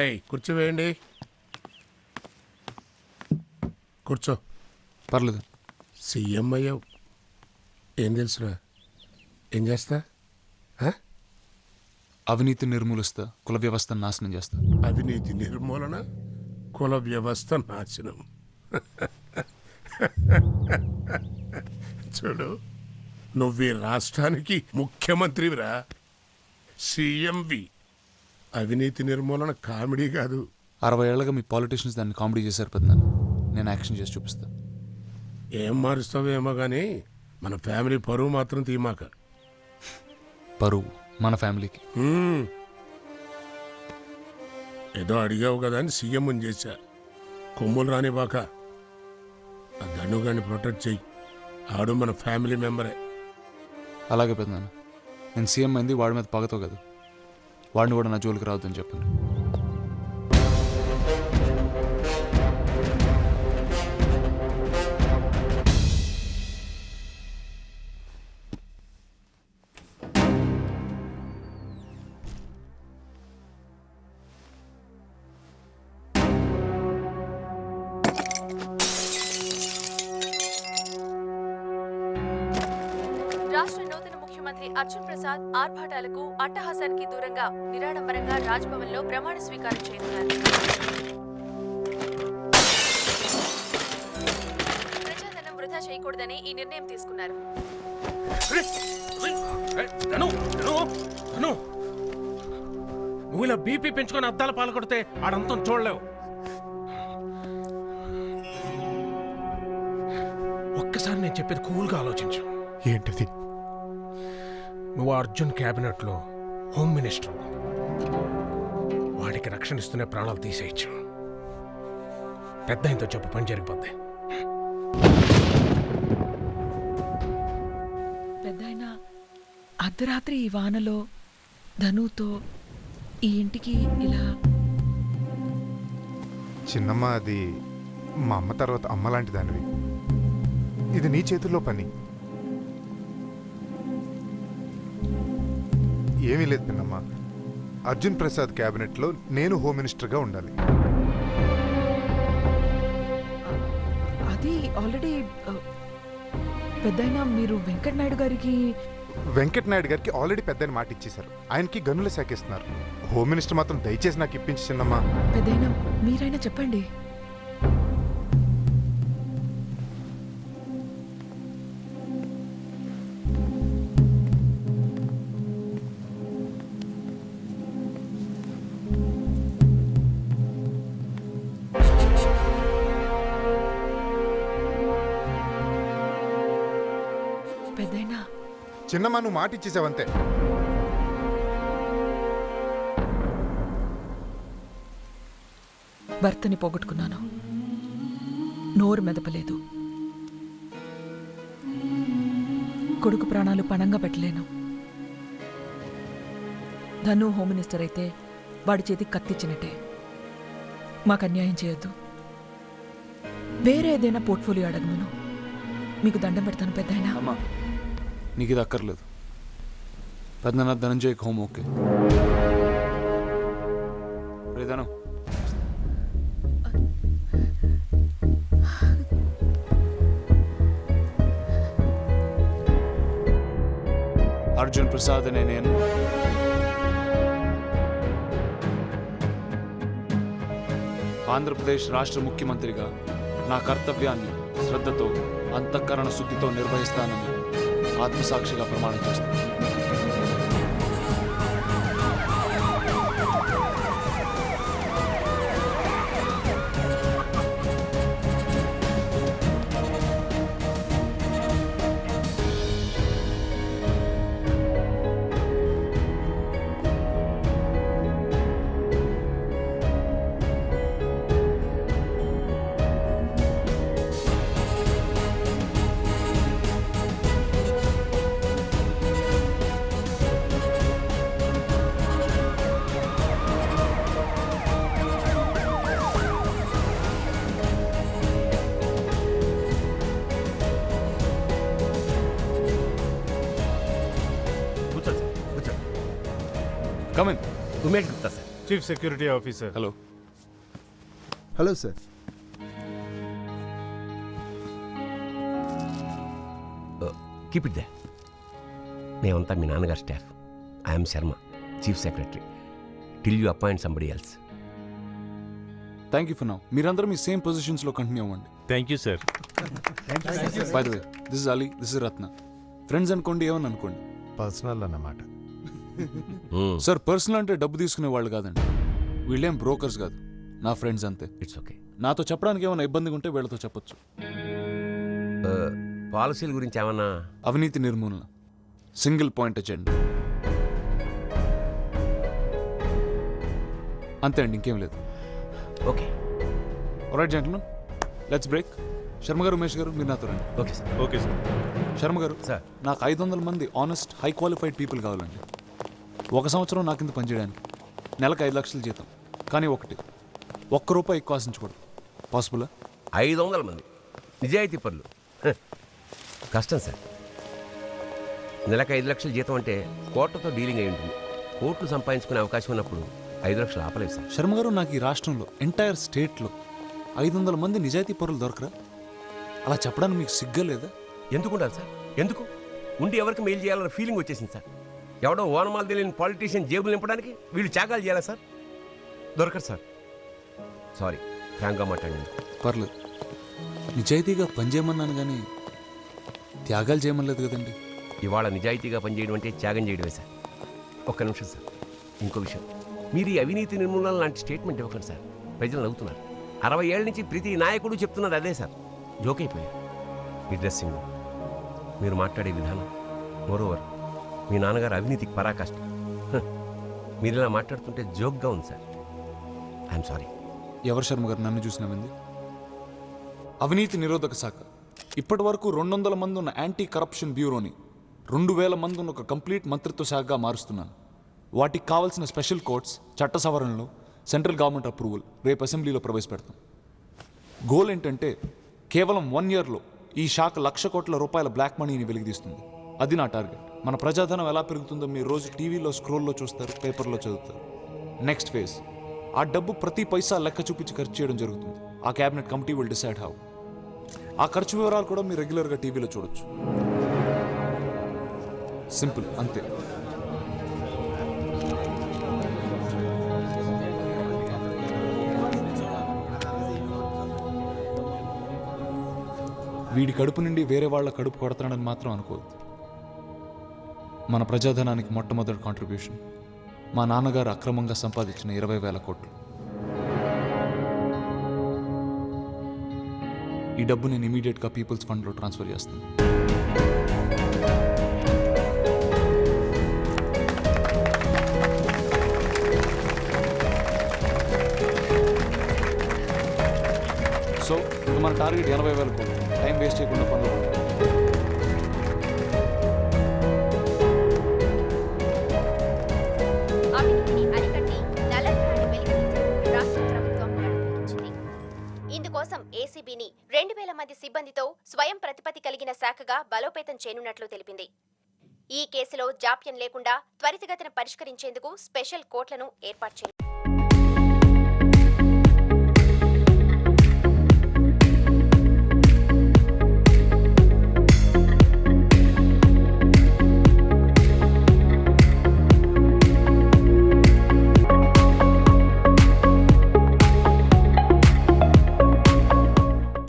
రాయ్ కూర్చోవేయండి కూర్చో. పర్లేదు. సీఎం అయ్యావు. ఏం తెలుసురా? ఏం చేస్తా? ఆ? అవినీతి నిర్మూలిస్తా కుల వ్యవస్థను నాశనం చేస్తా. అవినీతి నిర్మూలన కుల వ్యవస్థ నాశనం. చూడు నువ్వు ఈ రాష్ట్రానికి ముఖ్యమంత్రివిరా. సీఎంవి. అవినీతి నిర్మూలన కామెడీ కాదు. అరవై ఏళ్ళగా మీ పాలిటీషియన్స్ దాన్ని కామెడీ చేశారు పెద్దనాన్న నేను యాక్షన్ చేసి చూపిస్తా. ఏం మారుస్తావేమో కానీ మన ఫ్యామిలీ పరువు మాత్రం తీమాక. పరువు మన ఫ్యామిలీకి. హ్మ్. ఏదో అడిగావు కదా అని సీఎం చేశా. కొమ్ములు రానివ్వక. ఆ ధనుగాన్ని ప్రొటెక్ట్ చెయ్యి. ఆడు మన ఫ్యామిలీ మెంబరే. అలాగే పెద్దనాన్న. నేను సీఎం అయింది వాడి మీద పగతో కాదు. వాడిని కూడా నా జోలికి రావద్దని చెప్పండి. ముఖ్యమంత్రి అర్జున్ ప్రసాద్ ఆర్భాటాలకు అట్టహాసానికి దూరంగా నిరాడంబరంగా రాజ్భవన్లో ప్రమాణ స్వీకారం చేయనున్నారు ప్రజాధనం వృధా చేయకూడదని ఈ నిర్ణయం తీసుకున్నారు. నువ్వు ఇలా బీపీ పెంచుకొని అద్దాల పాలు కొడితే ఆడంతం చూడలేవు. ఒక్కసారి నేను చెప్పేది కూల్గా ఆలోచించు. ఏంటిది? నువ్వు అర్జున్ క్యాబినెట్లో హోమ్ మినిస్టర్. వాడికి రక్షణ ఇస్తూనే ప్రాణాలు తీసేయచ్చు. పెద్ద ఇంతో చెప్పు పని జరిగిపోద్ది. పెద్దాయన అర్ధరాత్రి ఈ వానలో ధనుతో ఈ ఇంటికి ఇలా చిన్నమ్మ అది మా అమ్మ తర్వాత అమ్మ లాంటి దానివి. ఇది నీ చేతుల్లో పని. ఏమీ లేదు పిన్నమ్మ అర్జున్ ప్రసాద్ క్యాబినెట్లో నేను హోమ్ మినిస్టర్గా ఉండాలి. అది ఆల్రెడీ పెద్దాయన మీరు వెంకట్ నాయుడు గారికి వెంకట్ నాయుడు గారికి ఆల్రెడీ పెద్దని మాట ఇచ్చేశారు. ఆయనకి గనులు శాఖిస్తున్నారు హోమ్ మినిస్టర్ మాత్రం దయచేసి నాకు ఇప్పించి చిన్నమ్మ. పెద్దయిన మీరైనా చెప్పండి. చిన్నమ్మ నువ్వు మాట ఇచ్చేసావంతే భర్తని పోగొట్టుకున్నాను. నోరు మెదపలేదు. కొడుకు ప్రాణాలు పణంగా పెట్టలేను. ధను హోమ్ మినిస్టర్ అయితే వాడి చేతికి కత్తిచ్చినట్టే. మాకు అన్యాయం చేయొద్దు. వేరే ఏదైనా పోర్ట్ఫోలియో అడగమను. మీకు దండం పెడతాను పెద్దాయనా? అమ్మా. నీకు ఇది అక్కర్లేదు. పెద్దనాన్న ధనంజయ్ హోమ్ ఓకే రే అర్జున్ ప్రసాద్ అనే నేను. ఆంధ్రప్రదేశ్ రాష్ట్ర ముఖ్యమంత్రిగా నా కర్తవ్యాన్ని శ్రద్ధతో అంతఃకరణ శుద్ధితో నిర్వహిస్తానని ఆత్మసాక్షిగా ప్రమాణం చేస్తాను come in Umesh Gupta sir chief security officer hello hello sir keep it there మేమంతా మీ నాన్నగారు staff I'm Sharma chief secretary till you appoint somebody else thank you for now మీరందరూ మీ సేమ్ పొజిషన్స్లో కంటిన్యూ అవ్వండి. Thank you sir by the way this is Ali this is Ratna friends అనుకోండి ఏమని అనుకోండి? పర్సనల్ అన్నమాట. సార్ పర్సనల్ అంటే డబ్బు తీసుకునే వాళ్ళు కాదండి. వీళ్ళేం బ్రోకర్స్ కాదు. నా ఫ్రెండ్స్ అంతే. ఇట్స్ ఓకే నాతో చెప్పడానికి ఏమైనా ఇబ్బందిగా ఉంటే వీళ్ళతో చెప్పొచ్చు. పాలసీల గురించి ఏమన్నా? అవినీతి నిర్మూలన. సింగిల్ పాయింట్ ఎజెండా అంతే అండి ఇంకేం లేదు. Okay right gentlemen let's break Sharma గారు ఉమేష్ గారు మీరు నాతో రండి. Okay sir okay sir Sharma గారు సార్ నాకు ఐదు వందల మంది ఆనెస్ట్ హై క్వాలిఫైడ్ పీపుల్ కావాలండి. ఒక సంవత్సరం నా కింద పనిచేయడానికి? నెలకు ఐదు లక్షల జీతం. కానీ ఒకటి ఒక్క రూపాయి ఎక్కువ ఆశించకూడదు. పాసిబులా? ఐదు వందల మంది. నిజాయితీ పనులు. హ, కష్టం సార్. నెలకు ఐదు లక్షల జీతం అంటే కోట్లతో డీలింగ్ అయి ఉంటుంది. కోట్లు సంపాదించుకునే అవకాశం ఉన్నప్పుడు ఐదు లక్షలు ఆపలేదు సార్. శర్మ గారు నాకు ఈ రాష్ట్రంలో ఎంటైర్ స్టేట్లో ఐదు వందల మంది నిజాయితీ పరులు దొరకరా? అలా చెప్పడానికి మీకు సిగ్గా లేదా? ఎందుకు ఉండాలి సార్? ఎందుకు? ఉండి ఎవరికి మెయిల్ చేయాలన్న ఫీలింగ్ వచ్చేసింది సార్. ఎవడో ఓనమాలు తెలియని పాలిటీషియన్ జేబులు నింపడానికి వీళ్ళు త్యాగాలు చేయాలా సార్? దొరకరు సార్. సారీ ఫ్రాంక్గా మాట్లాడింది పర్లేదు. నిజాయితీగా పనిచేయమన్నాను కానీ త్యాగాలు చేయమనలేదు కదండి. ఇవాళ నిజాయితీగా పనిచేయడం అంటే త్యాగం చేయడమే సార్. ఒక్క నిమిషం సార్. ఇంకో విషయం. మీరు ఈ అవినీతి నిర్మూలన లాంటి స్టేట్మెంట్ ఇవ్వకండి సార్. ప్రజలు నవ్వుతున్నారు. అరవై ఏళ్ళ నుంచి ప్రతి నాయకుడు చెప్తున్నది అదే సార్. జోక్ అయిపోయారు. మీ డ్రెస్సింగ్ మీరు మాట్లాడే విధానం. మోరోవర్ మీ నాన్నగారు అవినీతికి పరాకాష్ట మీరు ఇలా మాట్లాడుతుంటే జోక్గా ఉంది సార్. I'm sorry. ఎవరు శర్మ గారు నన్ను చూసినవింది అవినీతి నిరోధక శాఖ. ఇప్పటి వరకు రెండు వందల మంది ఉన్న యాంటీ కరప్షన్ బ్యూరోని రెండు వేల మంది ఉన్న ఒక కంప్లీట్ మంత్రిత్వ శాఖగా మారుస్తున్నాను. వాటికి కావాల్సిన స్పెషల్ కోర్ట్స్ చట్ట సవరణలు సెంట్రల్ గవర్నమెంట్ అప్రూవల్ రేపు అసెంబ్లీలో ప్రవేశపెడతాం. గోల్ ఏంటంటే కేవలం వన్ ఇయర్లో ఈ శాఖ లక్ష కోట్ల రూపాయల బ్లాక్ మనీని వెలిగిదీస్తుంది అది నా టార్గెట్. మన ప్రజాధనం ఎలా పెరుగుతుందో మీరు రోజు టీవీలో స్క్రోల్లో చూస్తారు పేపర్లో చదువుతారు. నెక్స్ట్ ఫేజ్ ఆ డబ్బు ప్రతి పైసా లెక్క చూపించి ఖర్చు చేయడం జరుగుతుంది. ఆ cabinet committee will decide how ఆ ఖర్చు వివరాలు కూడా మీరు రెగ్యులర్గా టీవీలో చూడొచ్చు. సింపుల్ అంతే. వీడి కడుపు నుండి వేరే వాళ్ళ కడుపు కొడతాడని మాత్రం అనుకోవద్దు. మన ప్రజాధనానికి మొట్టమొదటి కాంట్రిబ్యూషన్ మా నాన్నగారు అక్రమంగా సంపాదించిన ఇరవై వేల కోట్లు. ఈ డబ్బు నేను ఇమీడియట్గా పీపుల్స్ ఫండ్లో ట్రాన్స్ఫర్ చేస్తాను. సో ఇప్పుడు మన టార్గెట్ ఎనభై వేల కోట్లు. టైం వేస్ట్ చేయకుండా పనులు ఏసీబీని రెండు వేల మంది సిబ్బందితో స్వయం ప్రతిపత్తి కలిగిన శాఖగా బలోపేతం చేయనున్నట్లు తెలిపింది. ఈ కేసులో జాప్యం లేకుండా త్వరితగతిన పరిష్కరించేందుకు స్పెషల్ కోర్టులను ఏర్పాటు చేయాలి